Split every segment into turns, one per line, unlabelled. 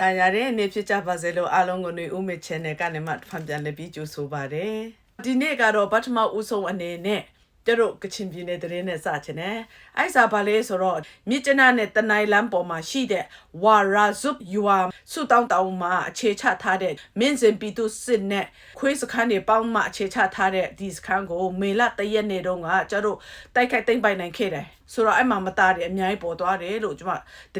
တန်ရတဲ့နေ့ဖြစ်ကြပါစေလို့အားလုံးကိုຫນွေဦးမေ channel ကနေမှဖန်ပြန်လက်ပြီးကြိုဆိုပါရစေဒီနေ့ကတော့ပထမဦးဆုံးအနေနဲ့ ကျတို့ကချင်ပြည်နယ်တရင်နဲ့စချင်တယ်။အဲ့စာပါလေဆိုတော့မြစ်ကျနာနဲ့တနိုင်လမ်းပေါ်မှာရှိတဲ့ဝါရာဇုပ်ယူဝါစုတောင်းတောင်းမှာအခြေချထားတဲ့မင်းစင်ပီတုစစ်နဲ့ခွေးစခန်းတွေပေါင်းမှအခြေချထားတဲ့ဒီစခန်းကိုမေလတရက်နေ့တုန်းကကျတို့တိုက်ခိုက်သိမ်းပိုက်နိုင်ခဲ့တယ်။ဆိုတော့အဲ့မှာမသားတယ်အများကြီးပေါ်သွားတယ်လို့ကျွန်မ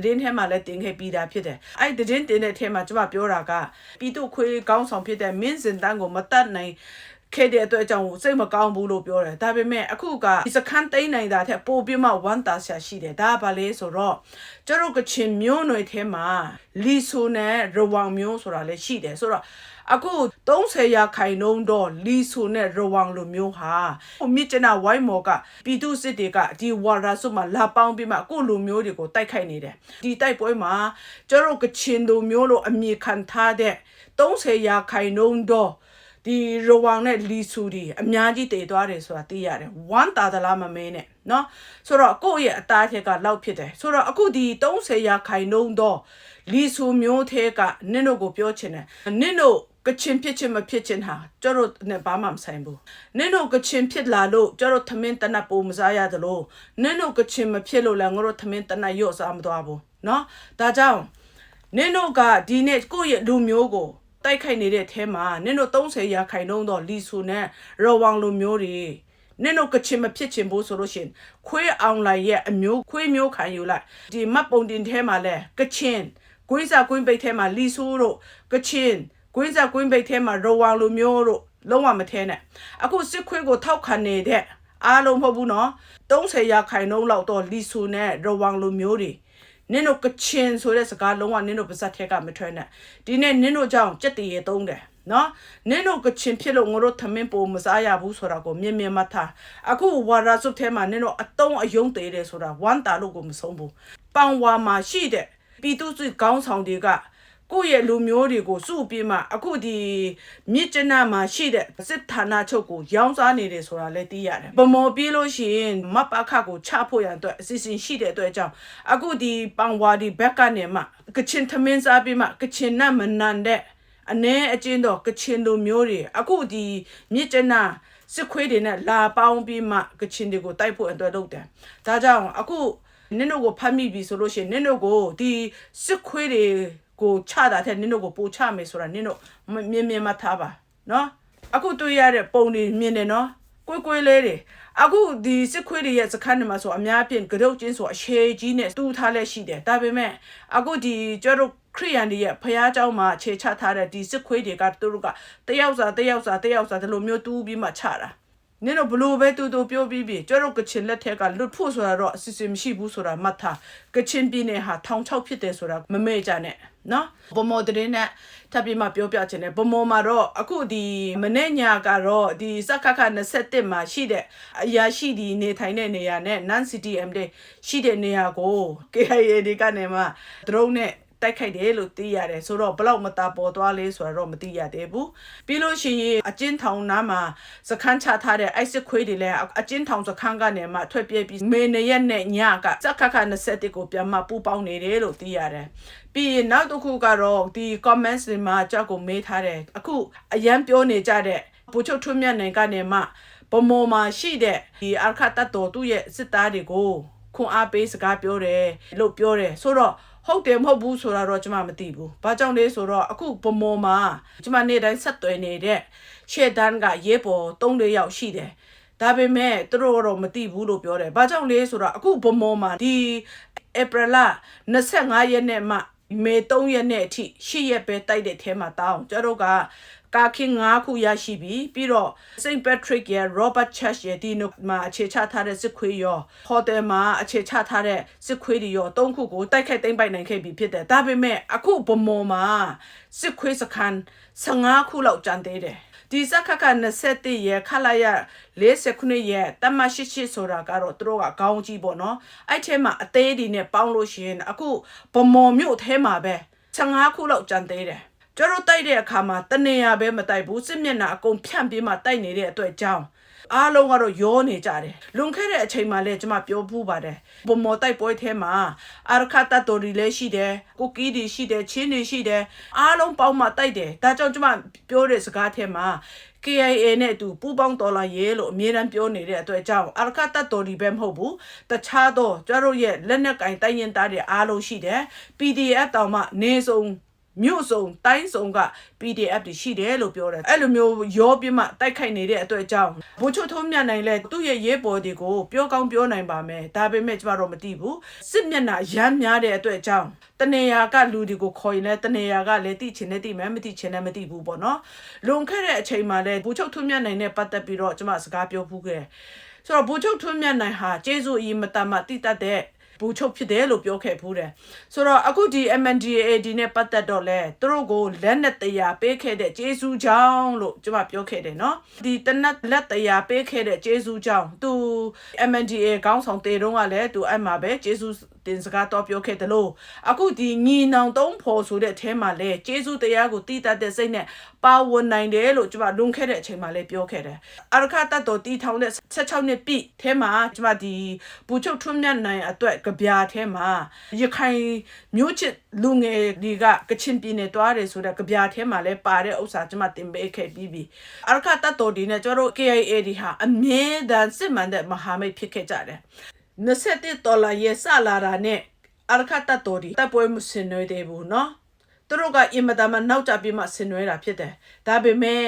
တည်င်းထဲမှာလည်းတင်ခဲ့ပြီးသားဖြစ်တယ်။အဲ့တည်င်းတင်တဲ့ထဲမှာကျွန်မပြောတာကပီတုခွေးကောင်းဆောင်ဖြစ်တဲ့မင်းစင်တန်းကိုမတတ်နိုင် ခဲ့တဲ့အတွက်ကြောင့်စိတ်မကောင်းဘူးလို့ပြောတယ်ဒါပေမဲ့အခုကဒီစခန်းသိမ်းနိုင်တာထက်ပိုပြီးမှဝမ်းသာစရာရှိတယ်ဒါကဘာလဲဆိုတော့ကျတို့ကချင်မျိုးနွယ်ထဲမှာလီဆိုနဲ့ရဝမ်မျိုးဆိုတာလည်းရှိတယ်ဆိုတော့အခု30ရာခိုင်နှုန်းတော့လီဆိုနဲ့ရဝမ်လိုမျိုးဟာဟိုမြစ်ကျနာဝိုင်းမော်ကပြည်သူစစ်တွေကဒီဝါရာစုမှာလာပေါင်းပြီးမှအခုလိုမျိုးတွေကိုတိုက်ခိုက်နေတယ်ဒီတိုက်ပွဲမှာကျတို့ကချင်လိုမျိုးလိုအမြင်ခံထားတဲ့30ရာခိုင်နှုန်းတော့ ဒီရဝမ်နဲ့လီဆူဒီအများကြီးတည်သွားတယ်ဆိုတာသိရတယ်ဝမ်းတာသလားမမင်းနဲ့เนาะဆိုတော့ကိုယ့်ရဲ့အသားထက်ကလောက်ဖြစ်တယ်ဆိုတော့အခုဒီ30ရာခိုင်နှုန်းတော့လီဆူမျိုးထဲကနင့်တို့ကိုပြောချင်တယ်နင့်တို့ကချင်ဖြစ်ချင်မဖြစ်ချင်ဟာကျတို့နဲ့ဘာမှမဆိုင်ဘူးနင့်တို့ကချင်ဖြစ်လာလို့ကျတို့သမင်းတနတ်ပုံမစားရသလိုနင့်တို့ကချင်မဖြစ်လို့လည်းငါတို့သမင်းတနတ်ရော့စားမသွားဘူးเนาะဒါကြောင့်နင့်တို့ကဒီနေ့ကိုယ့်ရဲ့လူမျိုးကို တိုက်ခိုက်နေတဲ့အဲမှာနင်တို့30ရာခိုင်နှုန်းတော့လီဆူနဲ့ရော်ဝမ်လိုမျိုးတွေနင်တို့ကချင်မဖြစ်ချင်ဘူးဆိုလို့ရှင်ခွေးအောင်လိုက်ရဲ့အမျိုးခွေးမျိုးခံယူလိုက်ဒီမတ်ပုံတင်ထဲမှာလဲကချင်ကွင်းစာကွင်းပိတ်ထဲမှာလီဆူတို့ကချင်ကွင်းစာကွင်းပိတ်ထဲမှာရော်ဝမ်လိုမျိုးတို့လုံးဝမထဲနဲ့အခုစစ်ခွေးကိုထောက်ခံနေတဲ့အားလုံးမဟုတ်ဘူးနော်30ရာခိုင်နှုန်းလောက်တော့လီဆူနဲ့ရော်ဝမ်လိုမျိုးတွေ နင်တို့ကချင်ဆိုတဲ့စကားလုံးဝနင်တို့ပါဇက်ထဲကမထွက်နဲ့ဒီနေ့နင်တို့ကြောင့်ကြက်တည်ရသုံးတယ်နော်နင်တို့ကချင်ဖြစ်လို့ငါတို့သမင်းပိုမစားရဘူးဆိုတာကိုမြင်မြင်မှတ်ထားအခုဝါရာစုထဲမှာနင်တို့အတုံးအယုံသေးတယ်ဆိုတာဝမ်းတာလို့ကိုမဆုံးဘူးပောင်ဝါမှာရှိတဲ့ပြည်သူ့စစ်ကောင်းဆောင်တွေက ကိုယ့်ရဲ့လူမျိုးတွေကိုစုပြီးမှအခုဒီမြစ်ကျနာမှာရှိတဲ့စစ်ဌာနချုပ်ကိုရောင်းစားနေတယ်ဆိုတာလည်းသိရတယ်။ဗမော်ပြေးလို့ရှိရင်မပအခကိုချဖို့ရန်အတွက်အစီအစဉ်ရှိတဲ့အတွက်ကြောင့်အခုဒီပန်ဝါဒီဘက်ကနေမှကချင်သမင်းစားပြီးမှကချင်နဲ့မနန်တဲ့အ ਨੇ အချင်းတော့ကချင်လူမျိုးတွေအခုဒီမြစ်ကျနာစစ်ခွေးတွေနဲ့လာပေါင်းပြီးမှကချင်တွေကိုတိုက်ဖို့အတွက်လုပ်တယ်။ဒါကြောင့်အခုနင်တို့ကိုဖမ်းမိပြီဆိုလို့ရှိရင်နင်တို့ကိုဒီစစ်ခွေးတွေ ကိုချတာတဲ့နင်တို့ကိုပို့ချမယ်ဆိုတာနင်တို့မြင်မြင်မှထားပါနော်အခုတွေ့ရတဲ့ပုံတွေမြင်တယ်နော်ကွေးကွေးလေးတွေအခုဒီစစ်ခွေးတွေရဲ့စခန်းတွေမှာဆိုအများအပြားကရုတ်ချင်းဆိုအရှေကြီးနဲ့တူးထားလဲရှိတယ်ဒါပေမဲ့အခုဒီကျတို့ခရိယန်တွေရဲ့ဖះเจ้าမှာခြေချထားတဲ့ဒီစစ်ခွေးတွေကသူတို့ကတယောက်စာတယောက်စာတယောက်စာဒီလိုမျိုးတူးပြီးမှချတာ နင်တို့ဘလို့ပဲတူတူပြောပြီးပြီကျတို့ကချင်လက်ထက်ကလွတ်ဖို့ဆိုတာတော့အစီအစဉ်မရှိဘူးဆိုတာမှတ်ထားကချင်ပြည်နယ်ဟာထောင်ချောက်ဖြစ်တယ်ဆိုတာမမေ့ကြနဲ့နော်ဗမော်တရင်နဲ့ထပ်ပြီးမှပြောပြချင်တယ်ဗမော်မှာတော့အခုဒီမနေ့ညကတော့ဒီစက္ကခ21မှာရှိတဲ့အရာရှိဒီနေထိုင်တဲ့နေရာနဲ့ non CTM တဲ့ရှိတဲ့နေရာကို KIA တွေကနေမှ drone နဲ့ တိုက်ခိုက်တယ်လို့သိရတယ်ဆိုတော့ဘလောက်မတာပေါ်သွားလဲဆိုတော့မသိရသေးဘူးပြီးလို့ရှိရင်အကျဉ်းထောင်နားမှာစခန်းချထားတဲ့အိုက်စစ်ခွေးတွေလည်းအကျဉ်းထောင်စခန်းကနေမှထွက်ပြေးပြီးမေနရက်နဲ့ညကစက်ခခ21ကိုပြန်မှပူပေါင်းနေတယ်လို့သိရတယ်ပြီးရင်နောက်တစ်ခုကတော့ဒီ comments တွေမှာကြောက်ကိုမေးထားတယ်အခုအရန်ပြောနေကြတဲ့ဘူချုပ်ထွန်းမြတ်နိုင်ကနေမှဗမော်မှာရှိတဲ့ဒီအာခတ်တတော်သူ့ရဲ့စစ်သားတွေကိုခွန်အားပေးစကားပြောတယ်လို့ပြောတယ်ဆိုတော့ ဟုတ်တယ်မဟုတ်ဘူးဆိုတာတော့ကျွန်မမသိဘူး။ဘာကြောင့်လဲဆိုတော့အခုဗမော်မှာကျွန်မနေ့တိုင်းဆက်သွယ်နေတဲ့ရှေ့တန်းကရဲပေါ်၃၄ယောက်ရှိတယ်။ဒါပေမဲ့သူတို့တော့မသိဘူးလို့ပြောတယ်။ဘာကြောင့်လဲဆိုတော့အခုဗမော်မှာဒီဧပြီလ25ရက်နေ့မှမေ3ရက်နေ့အထိ10ရက်ပဲတိုက်တဲ့ထဲမှာတောင်းကျတို့က ကာခင်း၅ခုရရှိပြီပြီးတော့ St. Patrick ရဲ့ Robert Church ရဲ့ဒီနိုမှာအခြေချထားတဲ့စစ်ခွေးရောဟိုတယ်မှာအခြေချထားတဲ့စစ်ခွေးတွေရော၃ခုကိုတိုက်ခိုက်သိမ်းပိုက်နိုင်ခဲ့ပြီဖြစ်တယ်ဒါပေမဲ့အခုဗမော်မှာစစ်ခွေးစခန်း15ခုလောက်ကျန်သေးတယ်ဒီစခက21ရဲ့ခလာရ49ရဲ့တမရှိရှိဆိုတာကတော့သူတို့ကခေါင်းကြီးပေါ့နော်အဲ့ထဲမှာအသေးဒီနဲ့ပေါင်းလို့ရှိရင်အခုဗမော်မြို့ထဲမှာပဲ15ခုလောက်ကျန်သေးတယ် ကျတို့တိုက်တဲ့အခါမှာတနေရပဲမတိုက်ဘူးစစ်မျက်နှာအကုန်ဖြန့်ပြီးမှတိုက်နေတဲ့အတွက်ကြောင့်အားလုံးကတော့ရောနေကြတယ်လွန်ခဲ့တဲ့အချိန်မှာလည်းကျွန်မပြောဖူးပါတယ်ဘုံမော်တိုက်ပွဲထဲမှာအာရခတ်တတော်ရီလည်းရှိတယ်ကိုကီးဒီရှိတယ်ချင်းတွေရှိတယ်အားလုံးပေါင်းမှတိုက်တယ်ဒါကြောင့်ကျွန်မပြောတဲ့စကားထဲမှာ KIA နဲ့အတူပူးပေါင်းတော်လာရေးလို့အမြဲတမ်းပြောနေတဲ့အတွက်ကြောင့်အာရခတ်တတော်ဒီပဲမဟုတ်ဘူးတခြားသောကျတို့ရဲ့လက်နက်ကင်တိုင်းရင်သားတွေအားလုံးရှိတယ် PDF တောင်မှနေဆုံး မြို့စုံတိုင်းစုံက PDF တွေရှိတယ်လို့ပြောတယ်အဲ့လိုမျိုးရောပြမတိုက်ခိုက်နေတဲ့အတွက်ကြောင့်ဘိုးချုပ်ထုံးမြတ်နိုင်လဲသူ့ရဲ့ရေးပေါ်တွေကိုပြောကောင်းပြောနိုင်ပါမယ်ဒါပေမဲ့ကျမတို့မသိဘူးစစ်မျက်နှာရမ်းများတဲ့အတွက်ကြောင့်တနေရာကလူတွေကိုခေါ်ရင်လည်းတနေရာကလည်းတိချင်နဲ့တိမယ်မတိချင်နဲ့မတိဘူးပေါ့နော်လွန်ခဲ့တဲ့အချိန်မှာလဲဘိုးချုပ်ထုံးမြတ်နိုင်နဲ့ပတ်သက်ပြီးတော့ကျမစကားပြောဖူးခဲ့ဆိုတော့ဘိုးချုပ်ထွန်းမြတ်နိုင်ဟာကျေးဇူးအီမတမတိတတ်တဲ့ ဘူချုပ်ဖြစ်တယ်လို့ပြောခဲ့ဘူးတယ်ဆိုတော့အခုဒီ MNDAA ဒီနဲ့ပတ်သက်တော့လဲသူတို့ကိုလက်နဲ့တရားပေးခဲ့တဲ့ဂျေစုကြောင့်လို့ကျွန်မပြောခဲ့တယ်နော်ဒီတနက်လက်တရားပေးခဲ့တဲ့ဂျေစုကြောင့်သူ MNDAA ခေါင်းဆောင်တေတုံးကလည်းသူအဲ့မှာပဲဂျေစုတင်စကားတော့ပြောခဲ့တယ်လို့အခုဒီညီနောင်သုံးဖော်ဆိုတဲ့အထဲမှာလဲဂျေစုတရားကိုတည်တတ်တဲ့စိတ်နဲ့ပါဝင်နိုင်တယ်လို့ကျွန်မလွန်ခဲ့တဲ့အချိန်မှာလဲပြောခဲ့တယ်အရခတ်တော်တီထောင်တဲ့16နှစ်ပြည့်ထဲမှာကျွန်မဒီဘူချုပ်ထွန်းမြတ်နိုင်အတွက်ပြာထဲမှာရခိုင်မျိုးချစ်လူငယ်တွေကကချင်ပြည်နယ်တွားတယ်ဆိုတဲ့ကြပြာထဲမှာလဲပါတဲ့ဥစ္စာကျွန်မတင်ပေးခဲ့ပြီးပြီအရခတတ်တော်ဒီနဲ့ကျွန်တော်တို့ KIA ဒီဟာအမြဲတမ်းစစ်မှန်တဲ့မဟာမိတ်ဖြစ်ခဲ့ကြတယ်21ဒေါ်လာရဲ့စလာတာနဲ့အရခတတ်တော်ဒီတပ်ပွဲမှုဆင်နွှဲသေးဘူးเนาะသူတို့ကအင်မတန်မှနောက်ကျပြီးမှဆင်နွှဲတာဖြစ်တယ်ဒါပေမဲ့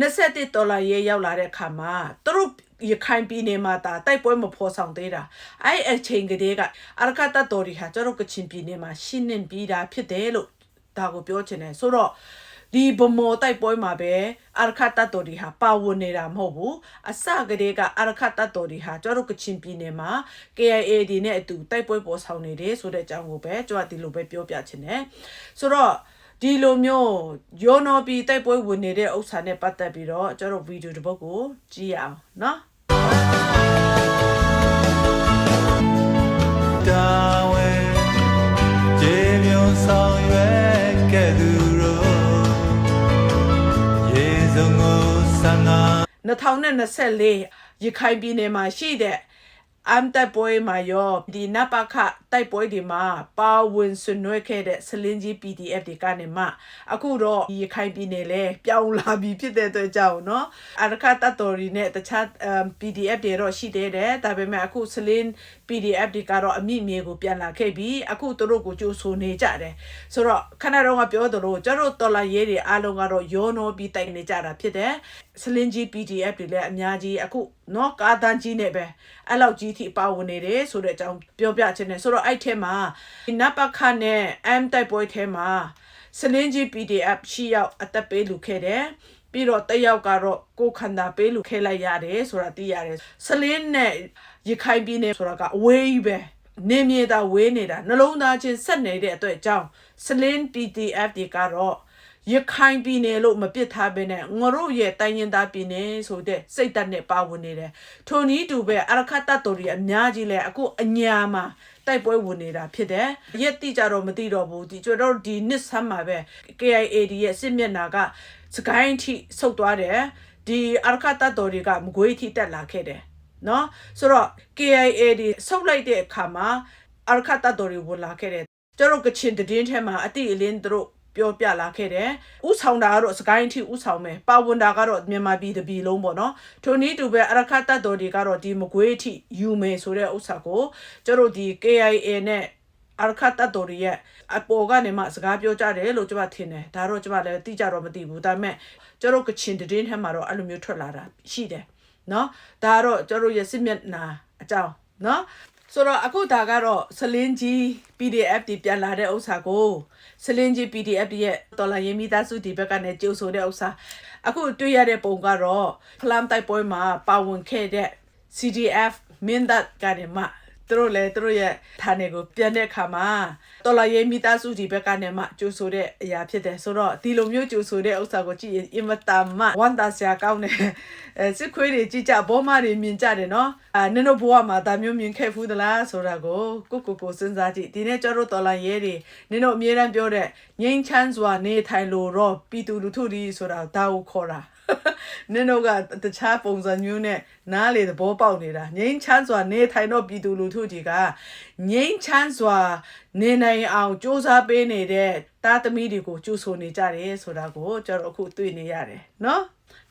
21ဒေါ်လာရဲရောက်လာတဲ့အခါမှာသူတို့ ရခိုင်ပြည်နယ်မှာတာတိုက်ပွဲမဖော်ဆောင်သေးတာအဲ့အချိန်ကတည်းကအရကတတော်ရီဟာကျတော့ကချင်ပြည်နယ်မှာရှင်းနေပြီးတာဖြစ်တယ်လို့ဒါကိုပြောချင်တယ်ဆိုတော့ဒီဘမောတိုက်ပွဲမှာပဲအရခတ်တတော်ဒီဟာပါဝင်နေတာမဟုတ်ဘူးအစကတည်းကအရခတ်တတော်ဒီဟာကျတော့ကချင်ပြည်နယ်မှာ KIA ဒီနဲ့အတူတိုက်ပွဲပေါ်ဆောင်နေတယ်ဆိုတဲ့အကြောင်းကိုပဲကျွန်တော်ဒီလိုပဲပြောပြချင်တယ်ဆိုတော့ ဒီလိုမျိုးယောနော်ပြီးတိုက်ပွဲဝင်နေတဲ့ဥစ္စာနဲ့ပတ်သက်ပြီးတော့ကျွန်တော်ဗီဒီယိုတစ်ပုဒ်ကိုကြည့်ရအောင်နော်
တာဝန်ကျေမြုံဆောင်ရွယ်ခဲ့သူတို့ရေစုံကိုဆန္ဒ
2024ရခိုင်ပြည်နယ်မှာရှိတဲ့ အမ်တပ်ပွဲမှာရောဒီနပခတိုက်ပွဲဒီမှာပါဝင်ဆွနွှဲခဲ့တဲ့စလင်းကြီး PDF တွေကနေမှအခုတော့ဒီရခိုင်ပြည်နယ်လဲပြောင်းလာပြီဖြစ်တဲ့အတွက်ကြောင့်เนาะအရခတတ်တော်ရီနဲ့တခြား PDF တွေတော့ရှိသေးတယ်ဒါပေမဲ့အခုစလင်း PDF တွေကတော့အမိမြေကိုပြန်လာခဲ့ပြီးအခုသူတို့ကိုကြိုးဆိုနေကြတယ်ဆိုတော့ခဏတော့ကပြောသလိုကျွန်တော်တော်လာရေးတွေအားလုံးကတော့ရောနှောပြီးတိုင်နေကြတာဖြစ်တယ်စလင်ကြီး PDF တွေလည်းအများကြီးအခုနော်ကားတန်းကြီးနဲ့ပဲအဲ့လောက်ကြီးထိပါဝင်နေတယ်ဆိုတဲ့အကြောင်းပြောပြချင်တယ်ဆိုတော့အဲ့ထဲမှာနပခနဲ့ M တိုက်ပွဲထဲမှာစလင်ကြီး PDF ရှိရောက်အသက်ပေးလူခဲ့တယ်ပြီးတော့တယောက်ကတော့ကိုခန္ဓာပေးလူခဲလိုက်ရတယ်ဆိုတာသိရတယ်။ဆလင်းနဲ့ ရခိုင်ပြည်နယ်ဆိုတာကအဝေးကြီးပဲနေမြေတာဝေးနေတာနှလုံးသားချင်းဆက်နေတဲ့အတွက်ကြောင့်စလင်း PDF တွေကတော့ရခိုင်ပြည်နယ်လို့မပစ်ထားဘဲနဲ့ငတို့ရဲ့တိုင်းရင်သားပြည်နယ်ဆိုတဲ့စိတ်ဓာတ်နဲ့ပါဝင်နေတယ်ထိုနည်းတူပဲအရခတ်တတော်တွေအများကြီးလဲအခုအညာမှာတိုက်ပွဲဝင်နေတာဖြစ်တယ်ရက်တိကြတော့မသိတော့ဘူးဒီကျွန်တော်တို့ဒီနှစ်ဆမ်းမှာပဲ KIAD ရဲ့စစ်မျက်နှာကစကိုင်းထိဆုတ်သွားတယ်ဒီအရခတ်တတော်တွေကမကွေးထိတက်လာခဲ့တယ် နော်ဆိုတော့ KIA ဒီဆုတ်လိုက်တဲ့အခါမှာအရခတ်တတော်တွေဝင်လာခဲ့တယ်ကျွန်တော်ကချင်တည်င်းထဲမှာအတိအလင်းတို့ပြောပြလာခဲ့တယ်။ဥဆောင်တာကတော့စကိုင်းထိဥဆောင်မယ်။ပါဝင်တာကတော့မြန်မာပြည်တပြည်လုံးပေါ့နော်။ထိုနည်းတူပဲအရခတ်တတ်တော်တွေကတော့ဒီမကွေးထိယူမယ်ဆိုတဲ့ဥစ္စာကိုကျတို့ဒီ KIA နဲ့အရခတ်တတ်တော်တွေရဲ့အပေါ်ကနေမှစကားပြောကြတယ်လို့ကျွန်မထင်တယ်။ဒါတော့ကျွန်မလည်းသိကြတော့မသိဘူး။ဒါပေမဲ့ကျတို့ကချင်တည်င်းထဲမှာတော့အဲ့လိုမျိုးထွက်လာတာရှိတယ်။ နော်။ဒါကတော့ကျတို့ရဲ့စစ်မျက်နှာအကြောင်းနော်။ဆိုတော့အခုဒါကတော့စလင်းကြီး PDF တွေပြန်လာတဲ့ဥစ္စာကိုစလင်းကြီး PDF တွေရဲ့တော်လာရင်မိသားစုဒီဘက်ကနေကြိုးဆိုတဲ့ဥစ္စာအခုတွေ့ရတဲ့ပုံကတော့ဖလမ်တိုက်ပွဲမှာပါဝင်ခဲ့တဲ့ CDF မင်းတပ်ကနေမှ သူတို့လည်းသူတို့ရဲ့ဌာနေကိုပြန်တဲ့အခါမှာတော်လာရေးမိသားစုဒီဘက်ကနေမှကြိုးဆိုတဲ့အရာဖြစ်တယ်ဆိုတော့ဒီလိုမျိုးကြိုးဆိုတဲ့ဥစ္စာကိုကြည့်ရင်အင်မတန်မှဝန်တာစရာကောင်းတယ်အဲစစ်ခွေးတွေကြည့်ကြဘောမတွေမြင်ကြတယ်နော်အာနင်တို့ဘဝမှာဒါမျိုးမြင်ခဲ့ဖူးသလားဆိုတာကိုကိုကိုကိုစဉ်းစားကြည့်ဒီနေ့ကျတို့တော်လာရဲတွေနင်တို့အမြဲတမ်းပြောတဲ့ငိမ့်ချမ်းစွာနေထိုင်လို့တော့ပြည်သူလူထုတွေဆိုတာဒါကိုခေါ်တာ နင်တို့ကတခြားပုံစံမျိုးနဲ့နားလေသဘောပေါက်နေတာငိမ့်ချမ်းစွာနေထိုင်တော့ပြည်သူလူထုကြီးကငိမ့်ချမ်းစွာနေနိုင်အောင်စ조사ပေးနေတဲ့တားသမီးတွေကိုကြိုးဆိုနေကြတယ်ဆိုတာကိုကျွန်တော်အခုတွေ့နေရတယ်နော်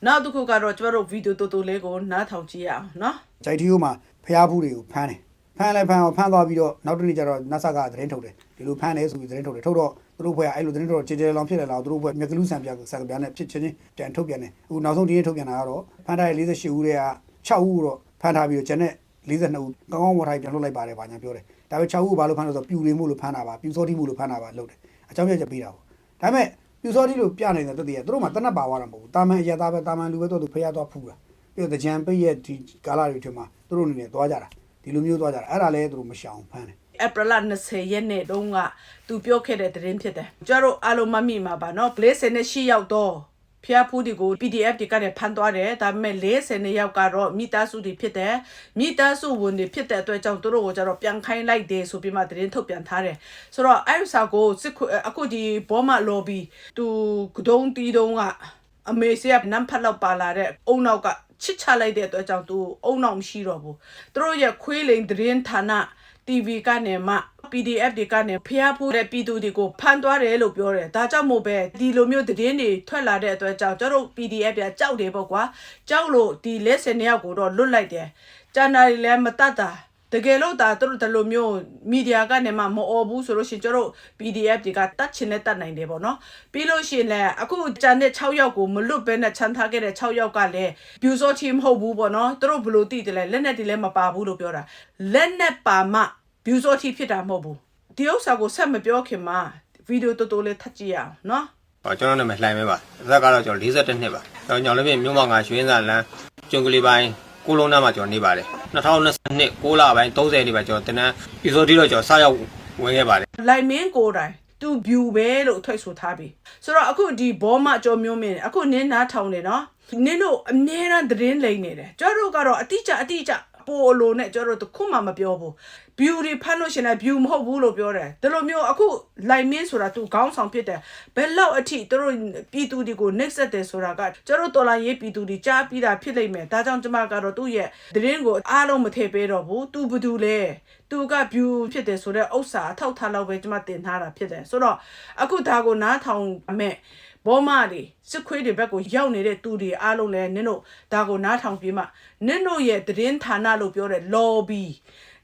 နောက်တစ်ခုကတော့ကျွန်တော်တို့ဗီဒီယိုတူတူလေးကိုနားထောင်ကြည့်ရအောင်နော်
ဂျိုက်တီယိုမှာဖျားဘူးတွေကိုဖမ်းတယ်ဖမ်းလဲဖမ်းအောင်ဖမ်းသွားပြီးတော့နောက်တစ်နေ့ကျတော့နတ်ဆက်ကသတင်းထုတ်တယ်ဒီလိုဖမ်းတယ်ဆိုပြီးသတင်းထုတ်တယ်ထုတ်တော့ သူတို့ဘွဲကအဲ့လိုသတင်းထုတ်တော့ကြေကြေလောင်ဖြစ်တယ်လားသူတို့ဘွဲမြက်ကလူးဆန်ပြဆန်ပြနဲ့ဖြစ်ချင်းချင်းပြန်ထုတ်ပြန်တယ်အခုနောက်ဆုံးဒီနေ့ထုတ်ပြန်တာကတော့ဖမ်းထားတဲ့48ဦးတွေက6ဦးတော့ဖမ်းထားပြီးတော့ကျန်တဲ့42ဦးကောင်းကောင်းဝတ်ထားပြန်လွှတ်လိုက်ပါတယ်ဗာညာပြောတယ်ဒါပေမဲ့6ဦးကဘာလို့ဖမ်းလို့ဆိုတော့ပြူရင်းမှုလို့ဖမ်းတာပါပြူစောတိမှုလို့ဖမ်းတာပါလုပ်တယ်အကြောင်းပြချက်ပေးတာပေါ့ဒါပေမဲ့ပြူစောတိလို့ပြနေတဲ့တက်တည်းကသူတို့မှတနတ်ပါသွားတာမဟုတ်ဘူးတာမန်အရသားပဲတာမန်လူပဲတော့သူဖျားသွားဖူးတာပြီးတော့ကြံပိတ်ရဲ့ဒီကာလာတွေထဲမှာသူတို့အနေနဲ့သွားကြတာဒီလိုမျိုးသွားကြတာအဲ့ဒါလည်းသူတို့မရှောင်ဖမ်းတယ်
ဧပြီလ20ရက်နေ့တုန်းကသူပြောခဲ့တဲ့သတင်းဖြစ်တယ်ကျွန်တော်တို့အားလုံးမမိမှာပါနော်40နဲ့8ရောက်တော့ဖျားဖူးဒီကို PDF တွေကနေဖန်သွားတယ်ဒါပေမဲ့40နဲ့ရောက်ကတော့မိသားစုတွေဖြစ်တယ်မိသားစုဝင်တွေဖြစ်တဲ့အတွက်ကြောင့်သူတို့ကိုကျတော့ပြန်ခိုင်းလိုက်တယ်ဆိုပြီးမှသတင်းထုတ်ပြန်ထားတယ်ဆိုတော့အဲ့ဒီစာကိုစစ်ခွအခုဒီဘောမ lobby သူကဒုံတီတုံးကအမေစီကနမ်ဖတ်လောက်ပါလာတဲ့အုံနောက်ကချစ်ချလိုက်တဲ့အတွက်ကြောင့်သူအုံနောက်မရှိတော့ဘူးသူတို့ရဲ့ခွေးလိန်သတင်းဌာန TV ကနေမှ PDF တွေကနေဖျားဖို့တဲ့ပြည်သူတွေကိုဖမ်းသွားတယ်လို့ပြောတယ်။ဒါကြောင့်မို့ပဲဒီလိုမျိုးသတင်းတွေထွက်လာတဲ့အတွက်ကြောင့်ကျတို့ PDF ပြကြောက်တယ်ပေါ့ကွာ။ကြောက်လို့ဒီလက်စင်နှစ်ယောက်ကိုတော့လွတ်လိုက်တယ်။ကျန်တာတွေလည်းမတတ်တာ တကယ်လို့ဒါတို့တလိုမျိုးမီဒီယာကနေမှမအော်ဘူးဆိုလို့ရှိရင်ကျတို့ PDF တွေကတတ်ချင်နဲ့တတ်နိုင်တယ်ပေါ့နော်ပြီးလို့ရှိရင်လည်းအခုကျန်တဲ့6ယောက်ကိုမလွတ်ဘဲနဲ့ချမ်းထားခဲ့တဲ့6ယောက်ကလည်း view စောချီမဟုတ်ဘူးပေါ့နော်သူတို့ဘယ်လိုသိတယ်လဲလက်နဲ့တည်းလည်းမပါဘူးလို့ပြောတာလက်နဲ့ပါမှ view စောချီဖြစ်တာမဟုတ်ဘူးဒီဥစ္စာကိုဆက်မပြောခင်မှာဗီဒီယိုတော်တော်လေးထပ်ကြည့်ရအောင်နော်
ဟောကျွန်တော်နာမည်လှိုင်ပဲပါအသက်ကတော့ကျွန်တော်42နှစ်ပါကျွန်တော်ညောင်လေးပြင်မြို့မောင်ကရွှေင်းစာလန်းကျွန်းကလေးပိုင်း ကိုလုံးနားမှာကျွန်တော်နေပါတယ်2022 6လပိုင်း30နေ့ပါကျွန်တော်တင်တန်းပီဆိုဒီတော့ကျွန်တော်စရောက်ဝင်ခဲ့ပါတယ်
လိုက်မင်းကိုယ်တိုင်သူ view ပဲလို့ထွက်ဆိုထားပြီဆိုတော့အခုဒီဘောမကြော်မျိုးမင်းအခုနင်းနားထောင်နေနော်နင်းတို့အမြဲတမ်းသတင်းလိမ့်နေတယ်ကျတို့ကတော့အတိအကျအတိအကျ ပိုလိုနဲ့ကျတို့တခုမှမပြောဘူး view တွေဖတ်လို့ရှရင်လည်း view မဟုတ်ဘူးလို့ပြောတယ်ဒါလိုမျိုးအခုလိုက်မင်းဆိုတာသူခေါင်းဆောင်ဖြစ်တယ်ဘယ်လောက်အထိသူတို့ပြည်သူတွေကို next ဆက်တယ်ဆိုတာကကျတို့တော်လာရေးပြည်သူတွေကြားပြီးတာဖြစ်လိမ့်မယ်ဒါကြောင့်ကျမကတော့သူ့ရဲ့သတင်းကိုအားလုံးမထည့်ပေးတော့ဘူးသူဘာတူလဲသူက view ဖြစ်တယ်ဆိုတော့ဥစ္စာအထောက်ထားလောက်ပဲကျမတင်ထားတာဖြစ်တယ်ဆိုတော့အခုဒါကိုနားထောင်မဲ့ ဘောမတွေစစ်ခွေးတွေဘက်ကိုရောက်နေတဲ့သူတွေအားလုံးလည်းနင်တို့ဒါကိုနားထောင်ပြမှနင်တို့ရဲ့သတင်းဌာနလို့ပြောတဲ့ lobby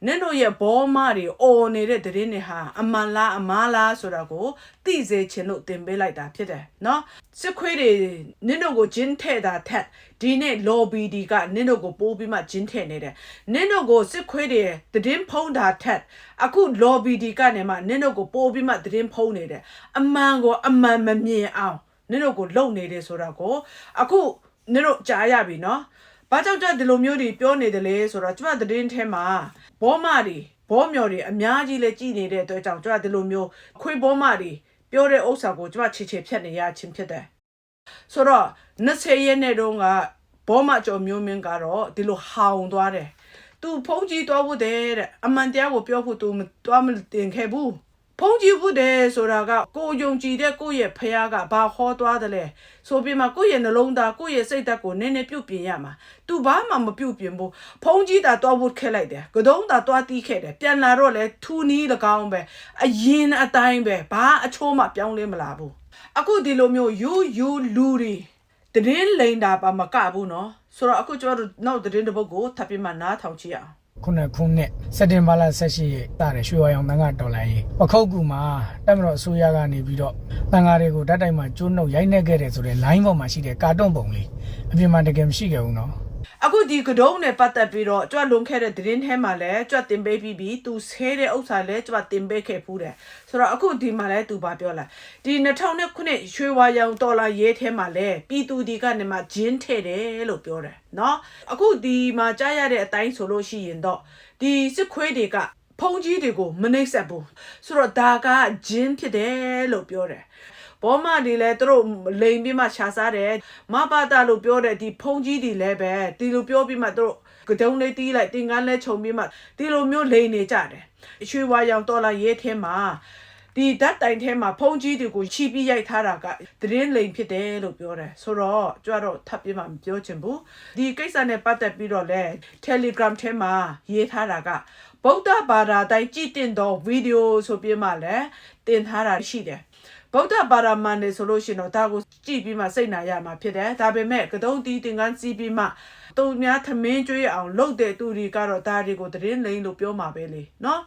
နင်တို့ရဲ့ဘောမတွေအော်နေတဲ့သတင်းတွေဟာအမှန်လားအမှားလားဆိုတာကိုသိစေချင်လို့တင်ပေးလိုက်တာဖြစ်တယ်နော်စစ်ခွေးတွေနင်တို့ကိုဂျင်းထဲ့တာထက်ဒီနေ့ lobby ဒီကနင်တို့ကိုပိုးပြီးမှဂျင်းထဲ့နေတယ်နင်တို့ကိုစစ်ခွေးတွေသတင်းဖုံးတာထက်အခု lobby ဒီကနေမှနင်တို့ကိုပိုးပြီးမှသတင်းဖုံးနေတယ်အမှန်ကိုအမှန်မမြင်အောင် နင်တို့ကိုလုံနေတယ်ဆိုတာကိုအခုနင်တို့ကြားရပြီနော်ဘာကြောင့်ကြဒီလိုမျိုးတွေပြောနေတယ်လဲဆိုတော့ကျမသတင်းထဲမှာဘောမတွေဘောမြော်တွေအများကြီးလဲကြည်နေတဲ့အတွက်ကြောင့်ကျမဒီလိုမျိုးခွေးဘောမတွေပြောတဲ့ဥစ္စာကိုကျမချေချေဖြတ်နေရချင်းဖြစ်တယ်ဆိုတော့20ရက်နေ့တုန်းကဘောမကျော်မျိုးမင်းကတော့ဒီလိုဟောင်သွားတယ်သူဖုန်းကြီးတော်ဖို့တဲ့အမှန်တရားကိုပြောဖို့သူတော်မတင်ခဲ့ဘူး ဖုံးကြည့်ဖို့တယ်ဆိုတာကကိုယုံကြည်တဲ့ကိုရဲ့ဖះကဘာဟောသွားတယ်လဲဆိုပြီးမှကိုရဲ့နှလုံးသားကိုရဲ့စိတ်ဓာတ်ကိုနည်းနည်းပြုတ်ပြင်ရမှာသူဘာမှမပြုတ်ပြင်ဘူးဖုံးကြည့်တာတော့ဝတ်ခဲလိုက်တယ်ကတုံးတာတော့တီးခဲ့တယ်ပြန်လာတော့လဲထူနီး၎င်းပဲအရင်အတိုင်းပဲဘာအချိုးမှပြောင်းလဲမလာဘူးအခုဒီလိုမျိုးယူယူလူတွေတည်င်းလိန်တာပါမကဘူးနော်ဆိုတော့အခုကျမတို့နောက်တည်င်းတစ်ပုတ်ကိုထပ်ပြီးမှနားထောင်ကြည့်ရအောင်
ခုနှစ်ခုနှစ်စက်တင်ဘာလ18ရက်တာတယ်ရွှေဝါရောင်တန်ခါဒေါ်လာရေးပခုတ်ကူမှာတက်မတော်အစိုးရကနေပြီးတော့တန်ခါတွေကိုဓာတ်တိုင်မှာကျိုးနှုတ်ရိုက်နှက်ခဲ့တယ်ဆိုတဲ့ line ပေါ်မှာရှိတဲ့ကာတွန်းပုံလေးအပြင်မှာတကယ်မရှိခဲ့ဘူးနော်
အခုဒီကတုံးနဲ့ပတ်သက်ပြီးတော့ကြွလွန်ခဲ့တဲ့သတင်းထဲမှာလည်းကြွတင်ပေးပြီးပြီသူဆဲတဲ့ဥစ္စာလည်းကြွတင်ပေးခဲ့ဖူးတယ်ဆိုတော့အခုဒီမှာလည်းသူဘာပြောလဲဒီ2009ခုနှစ်ရွှေဝါရောင်ဒေါ်လာရေးထဲမှာလည်းပြည်သူဒီကနေမှဂျင်းထဲ့တယ်လို့ပြောတယ်เนาะအခုဒီမှာကြားရတဲ့အတိုင်းဆိုလို့ရှိရင်တော့ဒီစစ်ခွေးတွေကဖုန်ကြီးတွေကိုမနှိမ့်ဆက်ဘူးဆိုတော့ဒါကဂျင်းဖြစ်တယ်လို့ပြောတယ် ဘောမတွေလည်းသူတို့လိန်ပြီးမှရှာစားတယ်မပါတာလို့ပြောတဲ့ဒီဖုန်ကြီးတွေလည်းပဲဒီလိုပြောပြီးမှသူတို့ကတုံးလေးတီးလိုက်တင်ကန်းလေးခြုံပြီးမှဒီလိုမျိုးလိန်နေကြတယ်ရွှေဝါရောင်တော်လာရေးထဲမှာဒီဓာတ်တိုင်ထဲမှာဖုံးကြီးတွေကိုချီပြီးရိုက်ထားတာကသတင်းလိမ်ဖြစ်တယ်လို့ပြောတယ်ဆိုတော့ကြွတော့ထပ်ပြီးမှမပြောချင်ဘူးဒီကိစ္စနဲ့ပတ်သက်ပြီးတော့လဲ Telegram ထဲမှာရေးထားတာကဗုဒ္ဓဘာသာတိုင်းကြည်တင်သောဗီဒီယိုဆိုပြီးမှလဲတင်ထားတာရှိတယ် ဗုဒ္ဓဘာသာမှန်နေဆိုလို့ရှိရင်တော့ဒါကိုကြည့်ပြီးမှစိတ်နာရမှာဖြစ်တယ်ဒါပေမဲ့ကတုံးတီးတင်ကန်းစီးပြီးမှသူများသမင်းကျွေးအောင်လုပ်တဲ့သူတွေကတော့ဒါတွေကိုသတင်းလိမ်လို့ပြောမှာပဲလေနော်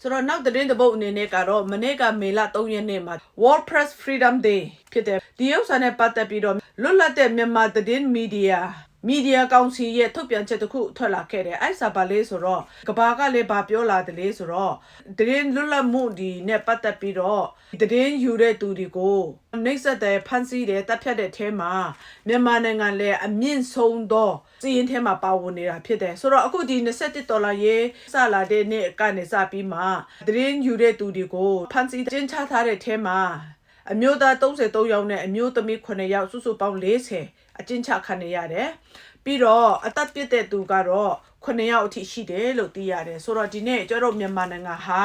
ဆိုတော့နောက်သတင်းတစ်ပုဒ်အနေနဲ့ကတော့မနေ့ကမေလ3ရက်နေ့မှာ World Press Freedom Day ဖြစ်တယ်ဒီဥစ္စာနဲ့ပတ်သက်ပြီးတော့လွတ်လပ်တဲ့မြန်မာသတင်းမီဒီယာ မီဒီယာကောင်စီရဲ့ထုတ်ပြန်ချက်တစ်ခုထွက်လာခဲ့တယ်အဲ့စာပါလေးဆိုတော့ကဘာကလည်းဗာပြောလာတယ်လေဆိုတော့သတင်းလွတ်လပ်မှုဒီနဲ့ပတ်သက်ပြီးတော့သတင်းယူတဲ့သူတွေကိုနှိပ်စက်တဲ့ဖန်ဆီးတဲ့တပ်ဖြတ်တဲ့အဲမှာမြန်မာနိုင်ငံလည်းအမြင့်ဆုံးသောစီးရင်ထဲမှာပါဝင်နေတာဖြစ်တယ်ဆိုတော့အခုဒီ27ဒေါ်လာရေးစလာတဲ့နေ့ကနေစပြီးမှသတင်းယူတဲ့သူတွေကိုဖန်ဆီးကျင်းချထားတဲ့အဲမှာ အမျိုးသား33ယောက်နဲ့အမျိုးသမီး9ယောက်စုစုပေါင်း40အကျဉ်းချခံနေရတယ်။ပြီးတော့အသက်ပြစ်တဲ့သူကတော့9ယောက်အထိရှိတယ်လို့သိရတယ်။ဆိုတော့ဒီနေ့ကျတော့မြန်မာနိုင်ငံဟာ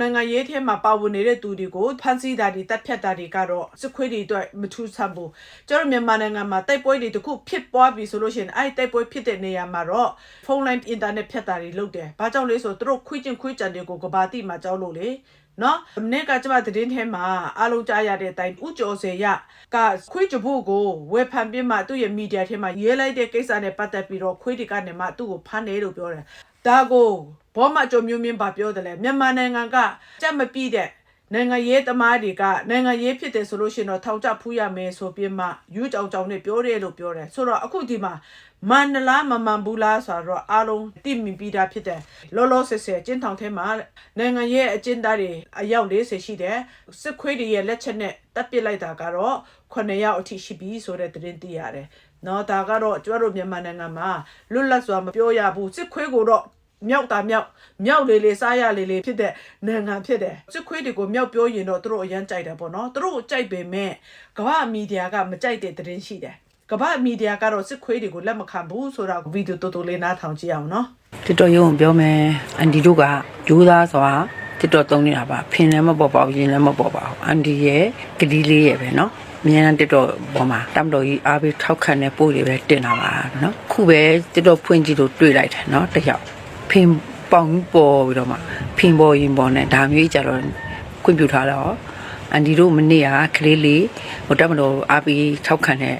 နိုင်ငံရေးထဲမှာပါဝင်နေတဲ့သူတွေကိုဖမ်းဆီးတာတွေတပ်ဖြတ်တာတွေကတော့စစ်ခွေးတွေအတွက်မထူးဆန်းဘူး။ကျတော့မြန်မာနိုင်ငံမှာတိုက်ပွဲတွေတခုဖြစ်ပွားပြီဆိုလို့ရှိရင်အဲ့တိုက်ပွဲဖြစ်တဲ့နေရာမှာတော့ဖုန်းလိုင်းအင်တာနက်ဖြတ်တာတွေလုပ်တယ်။ဘာကြောင့်လဲဆိုတော့သူတို့ခွေးချင်းခွေးကြံတွေကိုကဘာတိမှာကြောက်လို့လေ။ နော်မနေ့ကကျမသတင်းထဲမှာအားလုံးကြားရတဲ့အတိုင်းဥကျော်စေရကခွေးကြဖို့ကိုဝေဖန်ပြမှသူ့ရဲ့မီဒီယာထဲမှာရေးလိုက်တဲ့ကိစ္စနဲ့ပတ်သက်ပြီးတော့ခွေးတွေကနေမှသူ့ကိုဖမ်းတယ်လို့ပြောတယ်ဒါကိုဘောမအကျော်မျိုးမြင့်ပါပြောတယ်လေမြန်မာနိုင်ငံကကြက်မပြည့်တဲ့နိုင်ငံရေးသမားတွေကနိုင်ငံရေးဖြစ်တယ်ဆိုလို့ရှိရင်တော့ထောင်ချဖူးရမယ်ဆိုပြီးမှယူကြောင်ကြောင်နဲ့ပြောတယ်လို့ပြောတယ်ဆိုတော့အခုဒီမှာ မန္တလားမမှန်ဘူးလားဆိုတော့အားလုံးတိမြင်ပြီးသားဖြစ်တယ်လောလောဆယ်ဆယ်ကျင်းထောင်ထဲမှာနိုင်ငံရဲ့အကျဉ်းသားတွေအယောက်40ရှိတယ်စစ်ခွေးတွေရဲ့လက်ချက်နဲ့တပ်ပစ်လိုက်တာကတော့9ယောက်အထိရှိပြီဆိုတဲ့သတင်းသိရတယ်နော်ဒါကတော့ကျွတ်တို့မြန်မာနိုင်ငံမှာလွတ်လပ်စွာမပြောရဘူးစစ်ခွေးကိုတော့မြောက်တာမြောက်မြောက်လေလေစားရလေလေဖြစ်တဲ့နိုင်ငံဖြစ်တယ်စစ်ခွေးတွေကိုမြောက်ပြောရင်တော့သူတို့အရန်ကြိုက်တယ်ပေါ့နော်သူတို့ကြိုက်ပေမဲ့ကမ္ဘာမီဒီယာကမကြိုက်တဲ့သတင်းရှိတယ် ကမ္ဘာမီဒီယာကတော့စစ်ခွေးတွေကိုလက်မခံဘူးဆိုတာဗီဒီယိုတော်တော်လေးနားထောင်ကြည့်အောင်နော်
တစ်တော်ရုံပြောမယ်အန်ဒီတို့ကဂျိုးသားစွာတစ်တော်သုံးနေတာပါဖင်လည်းမပေါ်ပါဘူးရင်လည်းမပေါ်ပါဘူးအန်ဒီရဲ့ကတိလေးရဲ့ပဲเนาะအမြန်တတစ်တော်ပေါ်မှာတမ်တော်ကြီးအားပေးထောက်ခံတဲ့ပို့တွေပဲတင်တာပါเนาะခုပဲတစ်တော်ဖွင့်ကြည့်လို့တွေ့လိုက်တယ်เนาะတစ်ယောက်ဖင်ပေါင်ပေါ်ပြီးတော့မှဖင်ပေါ်ရင်ပေါ်နဲ့ဒါမျိုးကြတော့ခွင့်ပြုထားတော့အန်ဒီတို့မနေ့ကကလေးလေးဟိုတက်မတော်အားပေးထောက်ခံတဲ့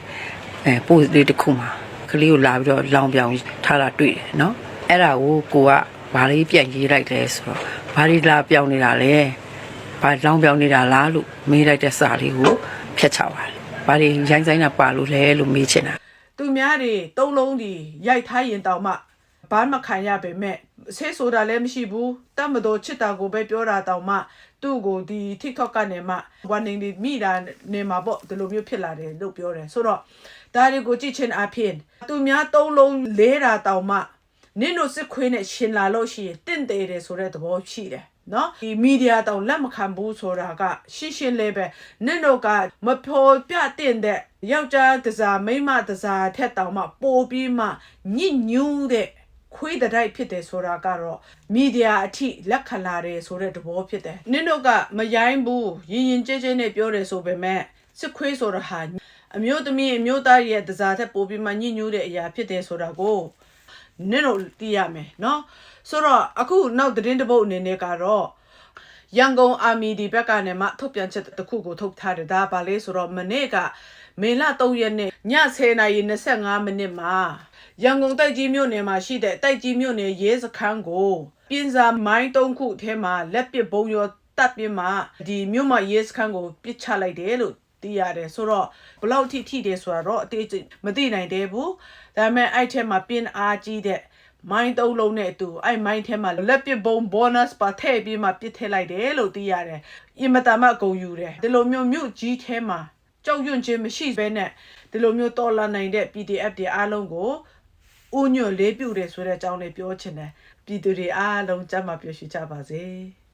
အဲ post လေးတစ်ခုမှာကလေးကိုလာပြီးတော့လောင်ပြောင်ထားတာတွေ့တယ်နော်အဲ့ဒါကိုကိုကဘာလေးပြန်ရေးလိုက်လဲဆိုတော့ဘာလေးလာပြောင်နေတာလဲဘာလောင်ပြောင်နေတာလားလို့မေးလိုက်တဲ့စာလေးကိုဖျက်ချပါတယ်ဘာလေးရိုင်းဆိုင်တာပါလို့လဲလို့မေးချင်တာ
သူများတွေသုံးလုံးဒီရိုက်ထားရင်တောင်မှဘာမှခံရပေမဲ့ဆေးဆိုတာလည်းမရှိဘူးတတ်မတော်ချစ်တာကိုပဲပြောတာတောင်မှသူ့ကိုဒီ TikTok ကနေမှ warning တွေမိတာနေမှာပေါ့ဒီလိုမျိုးဖြစ်လာတယ်လို့ပြောတယ်ဆိုတော့ ဒါတွေကိုကြည့်ချင်းအဖြစ်သူများသုံးလုံးလေးတာတောင်မှနင့်တို့စစ်ခွေးနဲ့ရှင်လာလို့ရှိရင်တင့်တယ်တယ်ဆိုတဲ့သဘောရှိတယ်နော်ဒီမီဒီယာတောင်လက်မခံဘူးဆိုတာကရှင်းရှင်းလေးပဲနင့်တို့ကမဖော်ပြတဲ့တဲ့ယောက်ျားတစားမိန်းမတစားထက်တောင်မှပိုပြီးမှညစ်ညူးတဲ့ခွေးတဲ့တိုက်ဖြစ်တယ်ဆိုတာကတော့မီဒီယာအထိလက်ခံလာတယ်ဆိုတဲ့သဘောဖြစ်တယ်နင့်တို့ကမရိုင်းဘူးရင်ရင်ကြဲကြဲနဲ့ပြောတယ်ဆိုပေမဲ့စစ်ခွေးဆိုတာဟာ အမျိုးသမီးအမျိုးသားရဲ့တစားထက်ပိုပြီးမှညစ်ညူးတဲ့အရာဖြစ်တယ်ဆိုတာကို နင့်တို့သိရမယ်เนาะဆိုတော့အခုနောက်သတင်းတစ်ပုဒ်အနေနဲ့ကတော့ရန်ကုန်အာမီဒီဘက်ကနေမှထုတ်ပြန်ချက်တစ်ခုကိုထုတ်ထားတယ်ဒါပါလေဆိုတော့မနေ့ကမေလ3ရက်နေ့ည10:25မိနစ်မှာရန်ကုန်တိုက်ကြီးမြို့နယ်မှာရှိတဲ့တိုက်ကြီးမြို့နယ်ရဲစခန်းကိုပြင်စာမိုင်း၃ခုထဲမှာလက်ပစ်ဘုံရောတပ်ပြင်းမှာဒီမြို့မှာရဲစခန်းကိုပစ်ချလိုက်တယ်လို့ သိရတယ်ဆိုတော့ဘယ်လောက်ထိထိတယ်ဆိုတာတော့အသေးစိတ်မသိနိုင်သေးဘူးဒါပေမဲ့အဲ့ထဲမှာပြင်းအားကြီးတဲ့မိုင်းသုံးလုံးနဲ့အတူအဲ့မိုင်းထဲမှာလက်ပစ်ဘုံ bonus ပါထည့်ပြီးမှပစ်ထည့်လိုက်တယ်လို့သိရတယ်အင်မတန်မှအကုန်ယူတယ်ဒီလိုမျိုးမြို့ကြီးထဲမှာကြောက်ရွံ့ခြင်းမရှိဘဲနဲ့ဒီလိုမျိုးတော်လာနိုင်တဲ့ PDF တွေအားလုံးကိုဦးညွန့်လေးပြုတ်တယ်ဆိုတဲ့အကြောင်းလေးပြောချင်တယ်ပြည်သူတွေအားလုံးကြမ်းမှပျော်ရွှင်ကြပါစေ